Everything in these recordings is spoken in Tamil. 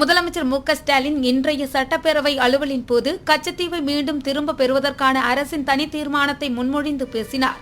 முதலமைச்சர் மு க ஸ்டாலின் இன்றைய சட்டப்பேரவை அலுவலின் போது கச்சத்தீவை மீண்டும் திரும்ப பெறுவதற்கான அரசின் தனி தீர்மானத்தை முன்மொழிந்து பேசினார்.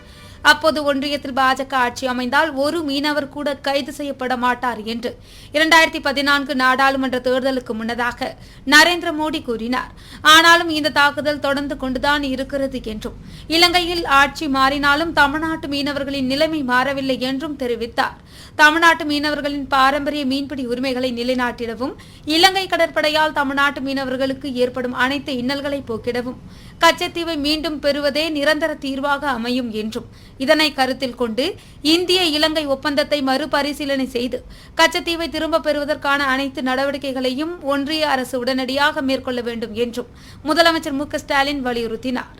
அப்போது ஒன்றியத்தில் பாஜக ஆட்சி அமைந்தால் ஒரு மீனவர் கூட கைது செய்யப்பட மாட்டார் என்று இரண்டாயிரத்தி பதினான்கு நாடாளுமன்ற தேர்தலுக்கு முன்னதாக நரேந்திர மோடி கூறினார். ஆனாலும் இந்த தாக்குதல் தொடர்ந்து கொண்டுதான் இருக்கிறது என்றும் இலங்கையில் ஆட்சி மாறினாலும் தமிழ்நாட்டு மீனவர்களின் நிலைமை மாறவில்லை என்றும் தெரிவித்தார். தமிழ்நாட்டு மீனவர்களின் பாரம்பரிய மீன்பிடி உரிமைகளை நிலைநாட்டிடவும் இலங்கை கடற்படையால் தமிழ்நாட்டு மீனவர்களுக்கு ஏற்படும் அனைத்து இன்னல்களை போக்கிடவும் கச்சத்தீவை மீண்டும் பெறுவதே நிரந்தர தீர்வாக அமையும் என்றும் இதனை கருத்தில் கொண்டு இந்திய இலங்கை ஒப்பந்தத்தை மறுபரிசீலனை செய்து கச்சத்தீவை திரும்பப் பெறுவதற்கான அனைத்து நடவடிக்கைகளையும் ஒன்றிய அரசு உடனடியாக மேற்கொள்ள வேண்டும் என்றும் முதலமைச்சர் மு ஸ்டாலின் வலியுறுத்தினார்.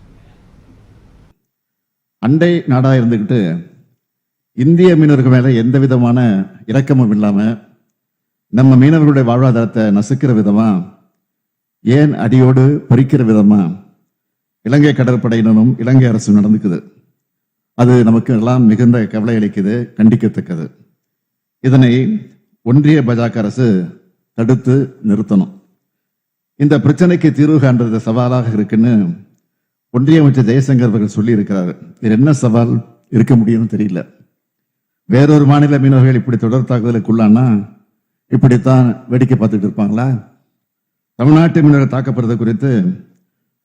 அண்டை நாடா இருந்துகிட்டு இந்திய மீனவர்கள் மேலே எந்த விதமான இரக்கமும் இல்லாமல் நம்ம மீனவர்களுடைய வாழ்வாதாரத்தை நசுக்கிற விதமா ஏன் அடியோடு பறிக்கிற விதமா இலங்கை கடற்படையினரும் இலங்கை அரசும் நடந்துக்குது. அது நமக்கு எல்லாம் மிகுந்த கவலை அளிக்குது கண்டிக்கத்தக்கது. இதனை ஒன்றிய பாஜக அரசு தடுத்து நிறுத்தணும். இந்த பிரச்சனைக்கு தீர்வு காண்றது சவாலாக இருக்குன்னு ஒன்றிய அமைச்சர் ஜெயசங்கர் அவர்கள் சொல்லியிருக்கிறார். இது என்ன சவால் இருக்க முடியும்னு தெரியல. வேறொரு மாநில மீனவர்கள் இப்படி தொடர் தாக்குதலுக்குள்ளானா? இப்படித்தான் வேடிக்கை பார்த்துட்டு இருப்பாங்களா? தமிழ்நாட்டு மீனவர்கள் தாக்கப்படுறது குறித்து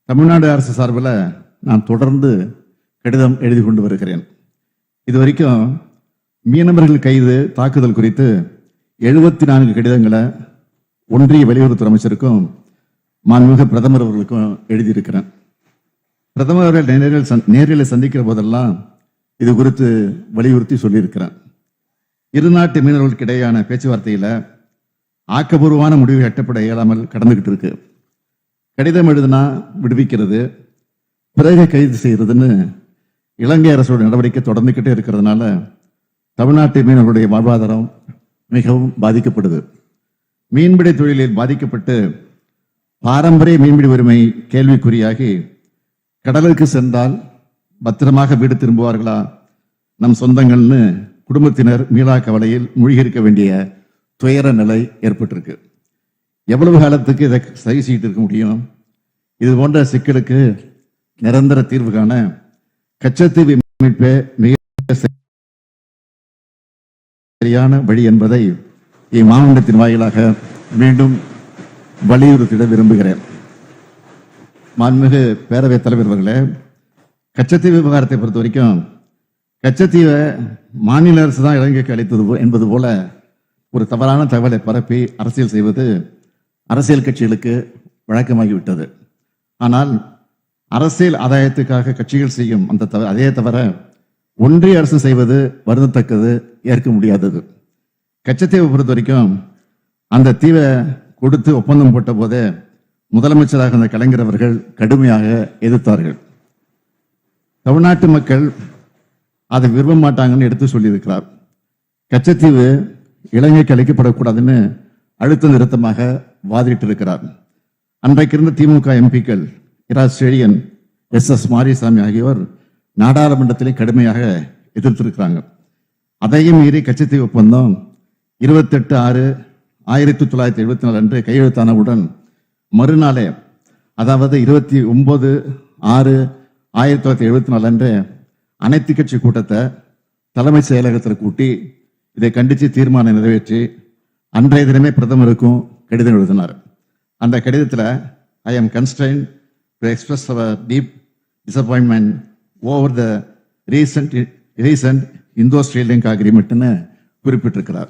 தமிழ்நாடு அரசு சார்பில் நான் தொடர்ந்து கடிதம் எழுதி கொண்டு வருகிறேன். இது வரைக்கும் மீனவர்கள் கைது தாக்குதல் குறித்து எழுபத்தி நான்கு கடிதங்களை ஒன்றிய வெளியுறவுத்துறை அமைச்சருக்கும் மாண்புமிகு பிரதமர் அவர்களுக்கும் எழுதியிருக்கிறேன். பிரதமர் அவர்கள் நேரில் சந்- நேரில் சந்திக்கிற போதெல்லாம் இது குறித்து வலியுறுத்தி சொல்லியிருக்கிறார். இரு நாட்டு மீனவர்களுக்கு இடையேயான பேச்சுவார்த்தையில ஆக்கபூர்வமான முடிவு எட்டப்பட இயலாமல் கடந்துகிட்டு இருக்கு. கடிதம் எழுதுனா விடுவிக்கிறது பிறகு கைது செய்யறதுன்னு இலங்கை அரசோட நடவடிக்கை தொடர்ந்துக்கிட்டே இருக்கிறதுனால தமிழ்நாட்டு மீனவர்களுடைய வாழ்வாதாரம் மிகவும் பாதிக்கப்படுது. மீன்பிடி தொழிலில் பாதிக்கப்பட்டு பாரம்பரிய மீன்பிடி உரிமை கேள்விக்குறியாகி கடலுக்கு சென்றால் பத்திரமாக வீடு திரும்புவார்களா நம் சொந்தங்கள்னு குடும்பத்தினர் மீளா கவலையில் மூழ்கியிருக்க வேண்டிய துயர நிலை ஏற்பட்டிருக்கு. எவ்வளவு காலத்துக்கு இதை சரி செய்து இருக்க முடியும்? இது போன்ற சிக்கலுக்கு நிரந்தர தீர்வு காண கச்சத்தீவு அமைப்பே மிக சரியான வழி என்பதை இம்மாவட்டத்தின் வாயிலாக மீண்டும் வலியுறுத்திட விரும்புகிறேன். மாண்புமிகு பேரவைத் தலைவர் அவர்களே கச்சத்தீவு விவகாரத்தை பொறுத்த வரைக்கும் கச்சத்தீவை மாநில அரசு தான் இலங்கைக்கு அளித்தது என்பது போல ஒரு தவறான தகவலை பரப்பி அரசியல் செய்வது அரசியல் கட்சிகளுக்கு வழக்கமாகிவிட்டது. ஆனால் அரசியல் ஆதாயத்துக்காக கட்சிகள் செய்யும் அந்த தவ அதே தவிர ஒன்றிய அரசு செய்வது வருந்தத்தக்கது ஏற்க முடியாதது. கச்சத்தீவை பொறுத்த வரைக்கும் அந்த தீவை கொடுத்து ஒப்பந்தம் போட்ட போதே முதலமைச்சராக இருந்த கலைஞர் அவர்கள் கடுமையாக எதிர்த்தார்கள். தமிழ்நாட்டு மக்கள் அதை விரும்ப மாட்டாங்கன்னு எடுத்து சொல்லியிருக்கிறார். கச்சத்தீவு இலங்கைக்கு அளிக்கப்படக்கூடாதுன்னு அழுத்த நிறுத்தமாக வாதிட்டு இருக்கிறார் அன்றைக்கு இருந்த திமுக எம்பிக்கள் இரா செழியன் எஸ் எஸ் மாரிசாமி ஆகியோர் நாடாளுமன்றத்திலே கடுமையாக எதிர்த்திருக்கிறாங்க. அதையும் மீறி கச்சத்தீவு ஒப்பந்தம் இருபத்தெட்டு ஆறு ஆயிரத்தி தொள்ளாயிரத்தி எழுபத்தி நாலு அன்று கையெழுத்தானவுடன் மறுநாளே அதாவது இருபத்தி ஒன்பது ஆறு ஆயிரத்தி தொள்ளாயிரத்தி எழுபத்தி நாலு அன்று அனைத்து கட்சி கூட்டத்தை தலைமைச் செயலகத்தில் கூட்டி இதை கண்டித்து தீர்மானம் நிறைவேற்றி அன்றைய தினமே பிரதமருக்கும் கடிதம் எழுதினார். அந்த கடிதத்தில் I am constrained to express our deep disappointment over the recent recent Indo Sri Lanka அக்ரிமெண்ட்னு குறிப்பிட்டிருக்கிறார்.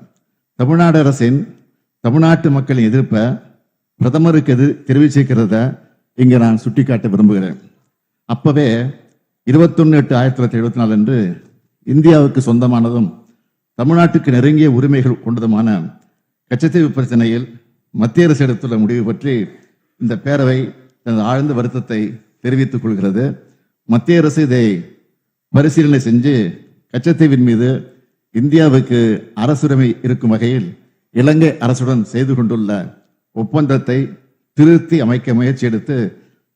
தமிழ்நாடு அரசின் தமிழ்நாட்டு மக்களின் எதிர்ப்பை பிரதமருக்கு எதிர் தெரிவிச்சிருக்கிறத இங்கே நான் சுட்டிக்காட்ட விரும்புகிறேன். அப்பவே இருபத்தொன்னு எட்டு ஆயிரத்தி தொள்ளாயிரத்தி எழுபத்தி நாலு அன்று இந்தியாவுக்கு சொந்தமானதும் தமிழ்நாட்டுக்கு நெருங்கிய உரிமைகள் கொண்டதுமான கச்சத்தீவு பிரச்சனையில் மத்திய அரசு எடுத்துள்ள முடிவு பற்றி இந்த பேரவை தனது ஆழ்ந்த வருத்தத்தை தெரிவித்துக் கொள்கிறது. மத்திய அரசு இதை பரிசீலனை செஞ்சு கச்சத்தீவின் மீது இந்தியாவுக்கு அரசுரிமை இருக்கும் வகையில் இலங்கை அரசுடன் செய்து கொண்டுள்ள ஒப்பந்தத்தை திருத்தி அமைக்க முயற்சி எடுத்து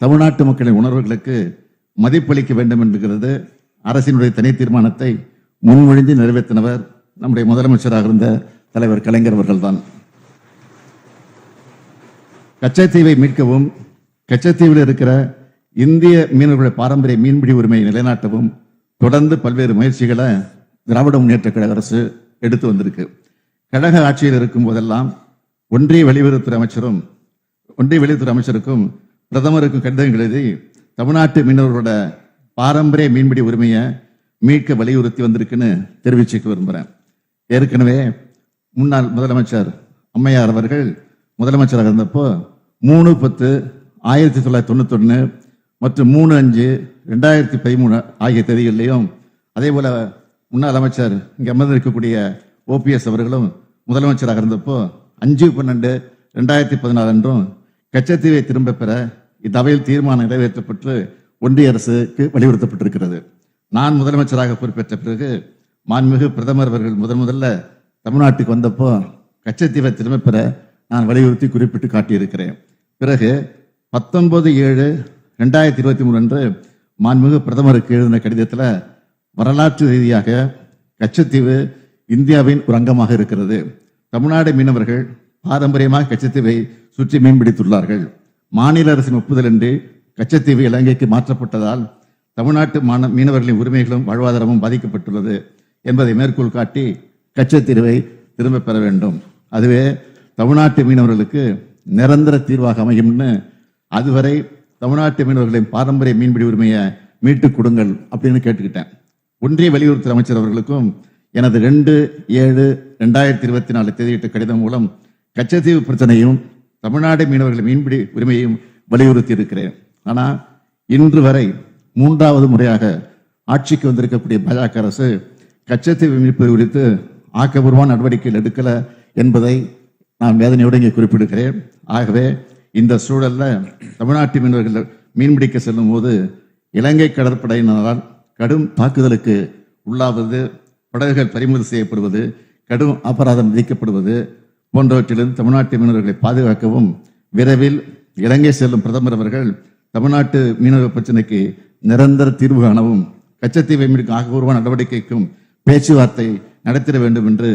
தமிழ்நாட்டு மக்களின் உணர்வுகளுக்கு மதிப்பளிக்க வேண்டும் என்கிறது அரசினுடைய தனி தீர்மானத்தை முன்மொழிந்து நிறைவேற்றினவர் நம்முடைய முதலமைச்சராக இருந்த தலைவர் கலைஞர் அவர்கள்தான். கச்சத்தீவை மீட்கவும் கச்சத்தீவில் இருக்கிற இந்திய மீனவர்களுடைய பாரம்பரிய மீன்பிடி உரிமையை நிலைநாட்டவும் தொடர்ந்து பல்வேறு முயற்சிகளை திராவிட முன்னேற்ற கழக அரசு எடுத்து வந்திருக்கு. கழக ஆட்சியில் இருக்கும் போதெல்லாம் ஒன்றிய வெளியுறவுத்துறை அமைச்சரும் ஒன்றிய வெளியுறவுத்துறை அமைச்சருக்கும் பிரதமருக்கும் கடிதங்கள் எழுதி தமிழ்நாட்டு மீனவர்களோட பாரம்பரிய மீன்பிடி உரிமையை மீட்க வலியுறுத்தி வந்திருக்குன்னு தெரிவிச்சுக்க விரும்புகிறேன் ஏற்கனவே முன்னாள் முதலமைச்சர் அம்மையார் அவர்கள் முதலமைச்சராக இருந்தப்போ மூணு பத்து ஆயிரத்தி தொள்ளாயிரத்தி தொண்ணூத்தொன்று மற்றும் மூணு அஞ்சு ரெண்டாயிரத்தி பதிமூணு ஆகிய தேதிகளிலையும் அதே போல முன்னாள் அமைச்சர் இங்கே அமர்ந்திருக்கக்கூடிய ஓபிஎஸ் அவர்களும் முதலமைச்சராக இருந்தப்போ அஞ்சு பன்னெண்டு ரெண்டாயிரத்தி பதினாறு அன்றும் கச்சத்தீவை திரும்ப பெற இத்தவையில் தீர்மானம் நிறைவேற்றப்பட்டு ஒன்றிய அரசுக்கு வலியுறுத்தப்பட்டிருக்கிறது. நான் முதலமைச்சராக பொறுப்பேற்ற பிறகு மாண்புமிகு பிரதமர் அவர்கள் முதன் முதல்ல தமிழ்நாட்டுக்கு வந்தப்போ கச்சத்தீவை திரும்ப பெற நான் வலியுறுத்தி குறிப்பிட்டு காட்டியிருக்கிறேன். பிறகு பத்தொன்பது ஏழு ரெண்டாயிரத்தி இருபத்தி மூணு அன்று மாண்புமிகு பிரதமருக்கு எழுதின கடிதத்தில் வரலாற்று ரீதியாக கச்சத்தீவு இந்தியாவின் ஒரு அங்கமாக இருக்கிறது. தமிழ்நாடு மீனவர்கள் பாரம்பரியமாக கச்சத்தீவை சுற்றி மீன்பிடித்துள்ளார்கள். மாநில அரசின் ஒப்புதலின்றி கச்சத்தீவு இலங்கைக்கு மாற்றப்பட்டதால் தமிழ்நாட்டு மாண மீனவர்களின் உரிமைகளும் வாழ்வாதாரமும் பாதிக்கப்பட்டுள்ளது என்பதை மேற்கோள் காட்டி கச்சத்தீவை திரும்ப பெற வேண்டும். அதுவே தமிழ்நாட்டு மீனவர்களுக்கு நிரந்தர தீர்வாக அமையும்னு அதுவரை தமிழ்நாட்டு மீனவர்களின் பாரம்பரிய மீன்பிடி உரிமையை மீட்டுக் கொடுங்கள் அப்படின்னு கேட்டுக்கிட்டேன். ஒன்றிய வெளியுறவுத்துறை அமைச்சர் அவர்களுக்கும் எனது ரெண்டு ஏழு ரெண்டாயிரத்தி இருபத்தி நாலு தேதியிட்ட கடிதம் மூலம் கச்சத்தீவு பிரச்சனையும் தமிழ்நாடு மீனவர்கள் மீன்பிடி உரிமையையும் வலியுறுத்தி இருக்கிறேன் ஆனால் இன்று வரை மூன்றாவது முறையாக ஆட்சிக்கு வந்திருக்கக்கூடிய பாஜக அரசு கச்சத்தீவு மீட்பு குறித்து ஆக்கப்பூர்வமான நடவடிக்கைகள் எடுக்கலை என்பதை நான் வேதனையோடு இங்கே குறிப்பிடுகிறேன். ஆகவே இந்த சூழல்ல தமிழ்நாட்டு மீனவர்கள் மீன்பிடிக்க செல்லும் போது இலங்கை கடற்படையினரால் கடும் தாக்குதலுக்கு உள்ளாவது படகுகள் பறிமுதல் செய்யப்படுவது கடும் அபராதம் விதிக்கப்படுவது போன்றவற்றிலிருந்து தமிழ்நாட்டு மீனவர்களை பாதுகாக்கவும் விரைவில் இலங்கை செல்லும் பிரதமர் அவர்கள் தமிழ்நாட்டு மீனவர் பிரச்சனைக்கு நிரந்தர தீர்வு காணவும் கச்சத்தீவை மீட்கும் ஆக்கப்பூர்வ நடவடிக்கைக்கும் பேச்சுவார்த்தை நடத்திட வேண்டும் என்று